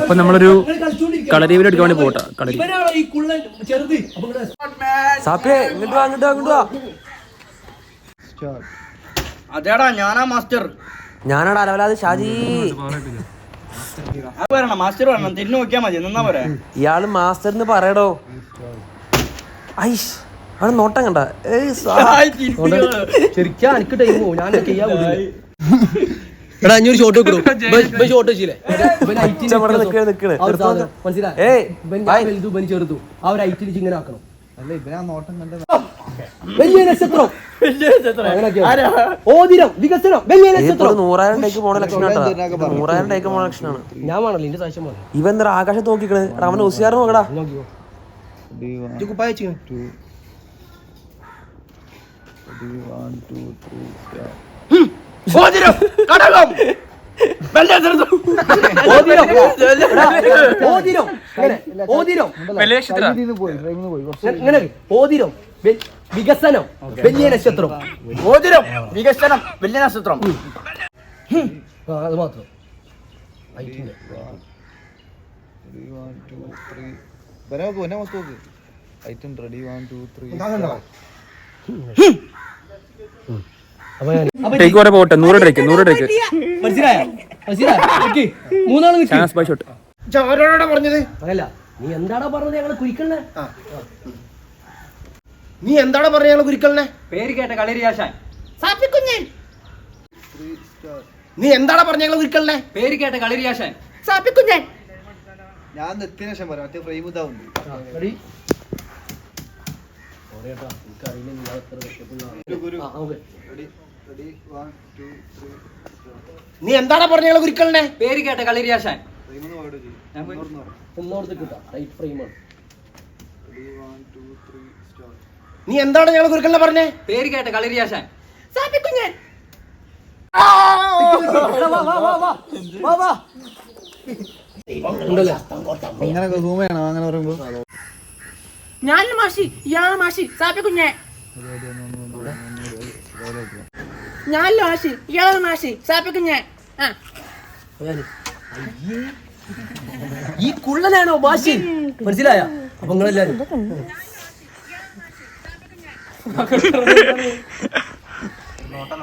അപ്പൊ നമ്മളൊരു കളരി വീട് എടുക്കാൻ വേണ്ടി പോട്ടാ കളരി. സാപ്പിയെ ഇങ്ങോട്ട് വാ ഇങ്ങോട്ട് വാ ഇങ്ങോട്ട് വാ. അതേടാ ഞാനാ മാസ്റ്റർ. ഞാനാണ് അലവലാത് ഷാജി. മാസ്റ്റർ വരണം. തിരിഞ്ഞു നോക്കിയാ മതി നിന്നാ പോരെ. ഇയാൾ മാസ്റ്റർ എന്ന് പറയടോ. ഐഷ്. അവിടെ നോട്ടം കണ്ട. ഏയ് സാ- ശരിക്കും എനിക്ക് ടൈം പോകും ഞാൻ ചെയ്യാൻ എടാ അഞ്ഞൂറ് ഷോട്ട് വെക്കിടും ഷോട്ട് വെച്ചില്ലേ. മനസ്സിലായി? ചെറുതു. ആ ഒരു ഐറ്റിൽ ഇങ്ങനെ ആക്കണം. വലിയ നക്ഷത്രം. അങ്ങനെയൊക്കെയാ. ഓതിരം വികസനം വലിയ ഇതിപ്പോ നക്ഷത്രം. ഒരു നൂറായിരം ടേക്ക് പോണ ലക്ഷണാട്ടാ നൂറായിരം ടേക്ക് പോണ ലക്ഷണാണ് ഞാൻ വേണല്ലോ എന്റെ സാക്ഷ്യം ഇവൻ എന്താ ആകാശത്ത് നോക്കിക്കണ്? അവന്റെ ഉസിയാറ് നോക്കടാ. നോക്കിയോ കുപ്പായ വെച്ചിങ്ങനെ. മോതിരം, കടകം, വെള്ളി ചെറുതും. ഓതിരം എടാ, ഓതിരം ഇങ്ങനെ, ഓതിരം ഇങ്ങനെ, ഇങ്ങനെ ഓതിരം വെ- വികസനം. വലിയ നക്ഷത്രം. മോതിരം, വികസനം. വലിയ നക്ഷത്രം. അത് മാത്രം. വസ്തു ഐറ്റം റെഡി വൺ ടു അപ്പൊ ടേക്ക് വരെ പോട്ടെ നൂറ് ടേക്ക് നൂറ് ടേക്ക് മനസ്സിലായോ? മനസ്സിലായോ? നിക്ക്. മൂന്നാൾ നിക്ക്. ചാൻസ് ബൈ ഷോട്ട് ആരോടാ പറഞ്ഞത്? അങ്ങനല്ല നീ എന്താടാ പറഞ്ഞത് ഞങ്ങൾ കുരിക്കണേ നീ എന്താടാ പറഞ്ഞ ഞങ്ങൾ കുരിക്കലിനെ പേര് കേട്ട കളരിയാശാൻ നീ എന്താടാ പറഞ്ഞ ഞങ്ങൾ കുരിക്കലിനെ പേര് കേട്ട കളരിയാശാൻ ഞാൻ നിർത്തിയ ശേഷം പറയാം. മറ്റേ ഫ്രെയിം ഇതാവുണ്ട് നീ എന്താണ് പറഞ്ഞ ഞങ്ങൾ പേര് കേട്ട കളിരിയാശാൻ ഒന്നോടത്ത് കിട്ടാം റൈറ്റ് ഫ്രെയിമാണ് നീ എന്താണ് ഞങ്ങൾ ഗുരുക്കളെ പറഞ്ഞേ? പേര് കേട്ട കളിരിയാശാൻ ഇങ്ങനെ സൂം ചെയ്യണം? അങ്ങനെ പറയുമ്പോ. ഞാൻ മാഷി ഇയാളാണ് മാഷി. സാപ്പി കുഞ്ഞെ. ഞാനല്ല മാഷി ഇയാളാണ് മാഷി. സാപ്പി കുഞ്ഞെ. ഈ കുള്ളനാണോ മാഷി? മനസ്സിലായ? അപ്പൊ നിങ്ങളെല്ലാരും.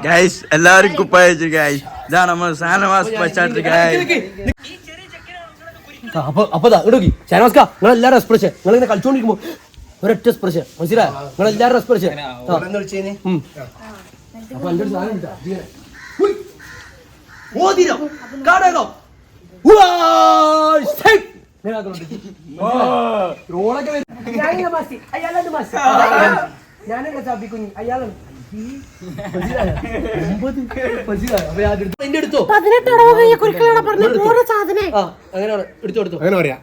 ഗൈസ് എല്ലാരും കുപ്പായ ഗൈസ് ഇതാണ് നമ്മൾ സാനവാസ് പശ്ചാത്തല ഗൈസ് അപ്പൊ അപ്പൊ ഇടോക്കി ഷാനവാസ്ക നിങ്ങൾ എല്ലാവരും എക്സ്പ്രസ് നിങ്ങൾ ഇങ്ങനെ കളിച്ചോണ്ടിരിക്കുമ്പോ ഒരൊറ്റ സ്പർശ. മനസ്സിലായോ? നിങ്ങൾ എല്ലാവരുടെ എക്സ്പ്രഷൻ അപ്പൊ എന്റെ ഒരു സാധനം. ഓതിരം. കാടകം. റോളൊക്കെ. ഞാനല്ല കുഞ്ഞ്. അയാളാണ്. പറയാ.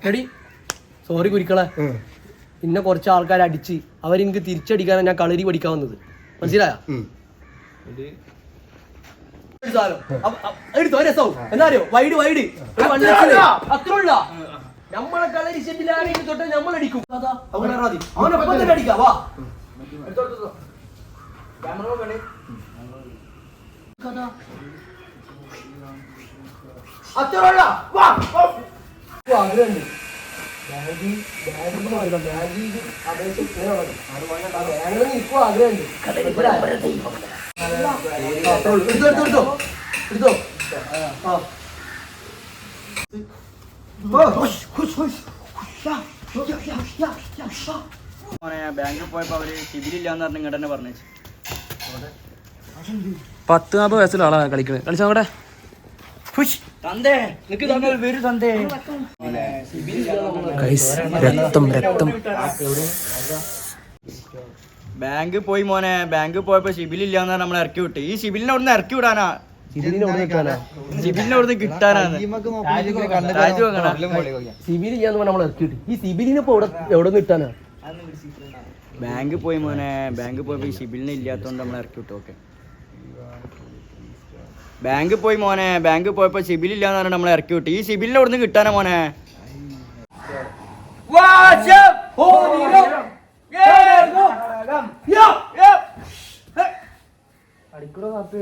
സോറി കുരിക്കളെ. പിന്നെ കുറച്ച് ആൾക്കാർ അടിച്ച് അവരെനിക്ക് തിരിച്ചടിക്കാനാണ് ഞാൻ കളരി പഠിക്കാൻ വന്നത്. മനസ്സിലായ? Wide wide. ഒരു one lexിൽ. അത്രേ ഉള്ള. നമ്മളെ കളരി തൊട്ട് നമ്മൾ അടിക്കും. തന്നെ വാ. വാ. വാ. ആഗ്രഹമുണ്ട് ബാങ്കിൽ. എടുത്തോ എടുത്തോ ആ പോയപ്പോ അവർ സിബിലില്ലാന്ന് പറഞ്ഞ ഇങ്ങോട്ട് തന്നെ പറഞ്ഞു പത്ത് നാൽപ്പത് വയസ്സുള്ള ആളാ കളിക്കണത് കളിച്ചാ അവിടെ? തന്തേ നിനക്ക് തന്നെ വരും തന്തേ. രക്തം രക്തം. ബാങ്ക് പോയി മോനെ ബാങ്ക് പോയപ്പോ സിബിൽ ഇല്ലാന്ന് നമ്മൾ ഇറക്കി വിട്ട്. ഈ സിബിലിനെ അവിടുന്ന് ഇറക്കി വിടാനാ? സിബിലിനെ അവിടുന്ന് കിട്ടാനാണ് ഈ സിബിലിനെ ഇപ്പൊ എവിടെ ബാങ്ക് പോയി മോനെ ബാങ്ക് പോയപ്പോ ഈ സിബിലിനെ ഇല്ലാത്തോണ്ട് നമ്മൾ ഇറക്കി വിട്ടു. ഓക്കെ. ബാങ്ക് പോയി മോനെ ബാങ്ക് പോയപ്പോ സിബിൽ ഇല്ലാന്ന് പറഞ്ഞാൽ നമ്മൾ ഇറക്കി വിട്ടു. ഈ സിബിലിനെ അവിടുന്ന് കിട്ടാനാ മോനെ? ലക്ഷ്യം അടിക്കണോ കാത്ത്.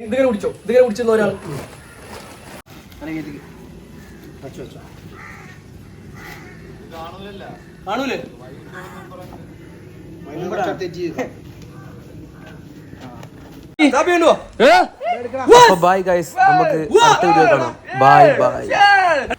ഇതിങ്ങനെ കുടിച്ചോ? ഇതിങ്ങനെ കുടിച്ചെന്ന് ഒരാൾ. കാണൂലേ? തെറ്റി ഉണ്ടോ അപ്പൊ ബൈ ഗൈസ് നമുക്ക് അടുത്ത വീഡിയോ കാണാം. Bye bye